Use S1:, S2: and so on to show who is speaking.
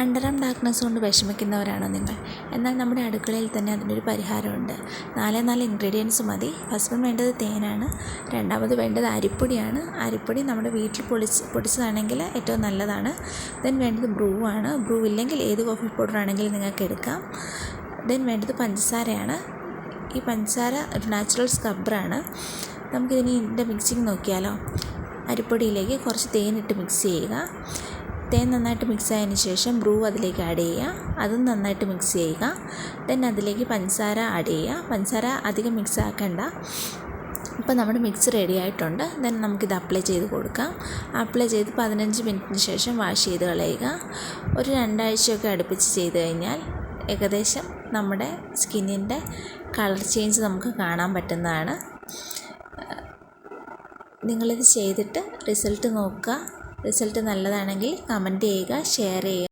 S1: Under darkness കൊണ്ട് വിഷമിക്കുന്നവരാണോ നിങ്ങൾ? എന്നാൽ നമ്മുടെ അടുക്കളയിൽ തന്നെ അതിനൊരു പരിഹാരമുണ്ട്. നാലേ നാല് ഇൻഗ്രീഡിയൻസ് മതി. ഫസ്റ്റ് വേണ്ടത് തേനാണ്. രണ്ടാമത് വേണ്ടത് അരിപ്പൊടിയാണ്. അരിപ്പൊടി നമ്മുടെ വീട്ടിൽ പൊളിച്ച് പൊടിച്ചതാണെങ്കിൽ ഏറ്റവും നല്ലതാണ്. ദെൻ വേണ്ടത് ബ്രൂ ആണ്. ബ്രൂ ഇല്ലെങ്കിൽ ഏത് കോഫി പൗഡർ ആണെങ്കിലും നിങ്ങൾക്ക് എടുക്കാം. ദെൻ വേണ്ടത് പഞ്ചസാരയാണ്. ഈ പഞ്ചസാര ഒരു നാച്ചുറൽ സ്ക്രബ്ബറാണ് നമുക്കിതിന് ഇതിന്റെ മിക്സിങ് നോക്കിയാലോ? അരിപ്പൊടിയിലേക്ക് കുറച്ച് തേനിട്ട് മിക്സ് ചെയ്യുക. തേൻ നന്നായിട്ട് മിക്സ് ആയതിന് ശേഷം ബ്രൂ അതിലേക്ക് ആഡ് ചെയ്യുക അതും നന്നായിട്ട് മിക്സ് ചെയ്യുക. ദെൻ അതിലേക്ക് പഞ്ചസാര ആഡ് ചെയ്യുക പഞ്ചസാര അധികം മിക്സ് ആക്കണ്ട. ഇപ്പം നമ്മുടെ മിക്സ് റെഡി ആയിട്ടുണ്ട്. ദെൻ നമുക്കിത് അപ്ലൈ ചെയ്ത് കൊടുക്കാം. അപ്ലൈ ചെയ്ത് പതിനഞ്ച് മിനിറ്റിന് ശേഷം വാഷ് ചെയ്ത് കളയുക. ഒരു രണ്ടാഴ്ചയൊക്കെ അടുപ്പിച്ച് ചെയ്ത് കഴിഞ്ഞാൽ ഏകദേശം നമ്മുടെ സ്കിന്നിന്റെ കളർ ചേഞ്ച് നമുക്ക് കാണാൻ പറ്റുന്നതാണ്. നിങ്ങളിത് ചെയ്തിട്ട് റിസൾട്ട് നോക്കുക. റിസൾട്ട് നല്ലതാണെങ്കിൽ കമന്റ് ചെയ്യുക ഷെയർ ചെയ്യുക.